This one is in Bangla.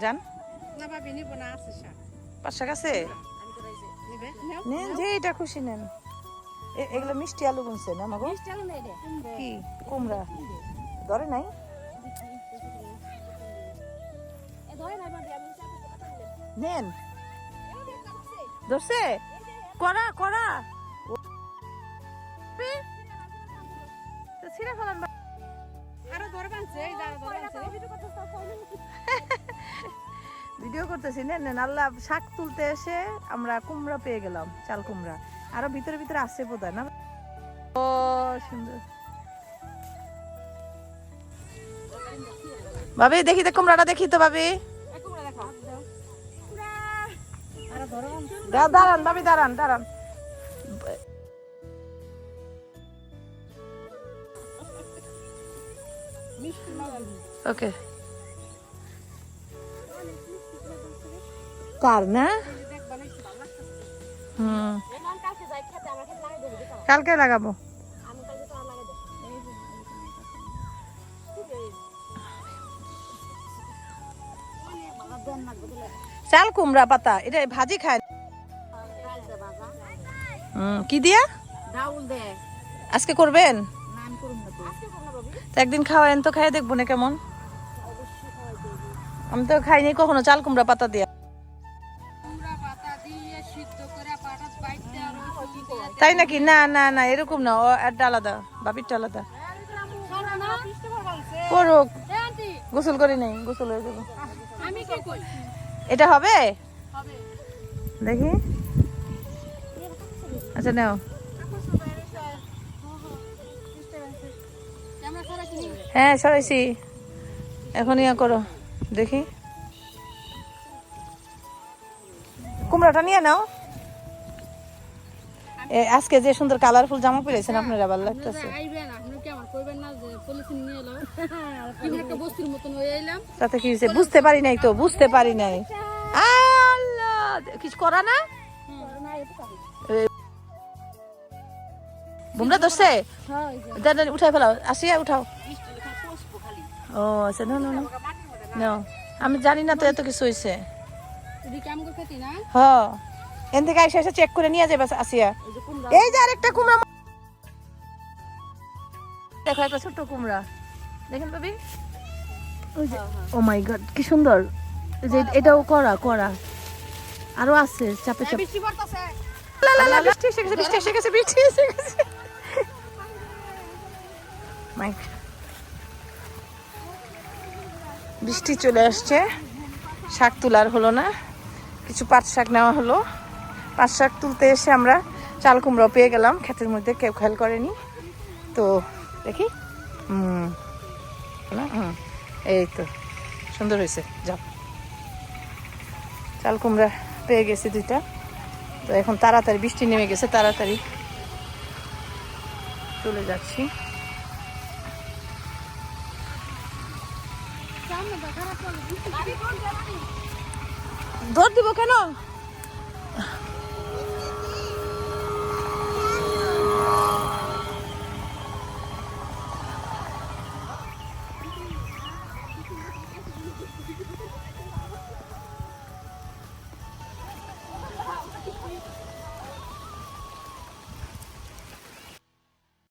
যান আছে শাক। পাঁচ শাক আছে? নেন যে এটা খুশি নেন। এ- এগুলো মিষ্টি আলু বুনছে না মাগো? কি? কুমড়া? ধরে নাই? নেন। ধরছে। করা করা ভিডিও করতেছি নেন আল্লাহ শাক তুলতে এসে আমরা কুমড়া পেয়ে গেলাম চাল কুমড়া। আরও ভিতরে ভিতরে আসছে বোধ না? ও সুন্দর। ভাবি দেখি তো কুমড়াটা দেখি তো ভাবি। দাঁড়ান ভাবি দাঁড়ান দাঁড়ান। ওকে। অনেক ভালো দেন না গদলে চাল, কুমড়া পাতা, এটা ভাজি খায় হুম, কি দিয়া? আজকে করবেন? না একদিন খাওয়ায়েন তো খাই দেখব না কেমন। আমি তো খাইনি কখনো চাল, কুমড়া পাতা দিয়া। তাই নাকি? না না না, এরকম না, ও একটা আলাদা বাপিরটা আলাদা। করুক গোসল করি নাই, গোসল হয়ে যাব। এটা হবে? দেখি। আচ্ছা নাও। হ্যাঁ সরাইছি। এখন ইয়া করো, দেখি। কুমড়াটা নিয়ে নাও। আজকে যে সুন্দর কালারফুল জামা পরেছেন আপনারা ভালো লাগতেছে। হয়ে তাতে কি হয়েছে? বুঝতে পারি নাই তো বুঝতে পারি নাই। কিছু করা না? বুমরা ধরছে? উঠাই ফেলাও। আসিয়া উঠাও। ও আচ্ছা নো নো আমি জানি না তো এত কিছু হয়েছে। যদি কেমন করে খেতি না? হ। এন থেকে আইসা এসে চেক করে নিয়ে যাবে আসিয়া। এই যে আরেকটা কুমড়া দেখো একটা ছোট্ট কুমড়া। দেখেন যে ও মাই গড কি সুন্দর। যে এটাও করা করা আরও আছে চাপে চাপে। বৃষ্টি পড়তাছে। লা লা লা বৃষ্টি এসে গেছে বৃষ্টি এসে গেছে বৃষ্টি এসে গেছে। মাইক বৃষ্টি চলে আসছে। শাক তোলার হলো না। কিছু পাট শাক নেওয়া হলো। পাট শাক তুলতে এসে আমরা চাল কুমড়ো পেয়ে গেলাম, ক্ষেতের মধ্যে কেউ খেয়াল করেনি। তো দেখি হুম হুম, এই তো, সুন্দর হয়েছে, যাও। চাল কুমড়া পেয়ে গেছি দুইটা। তো এখন তাড়াতাড়ি, বৃষ্টি নেমে গেছে, তাড়াতাড়ি চলে যাচ্ছি। দৌড় দিব কেন?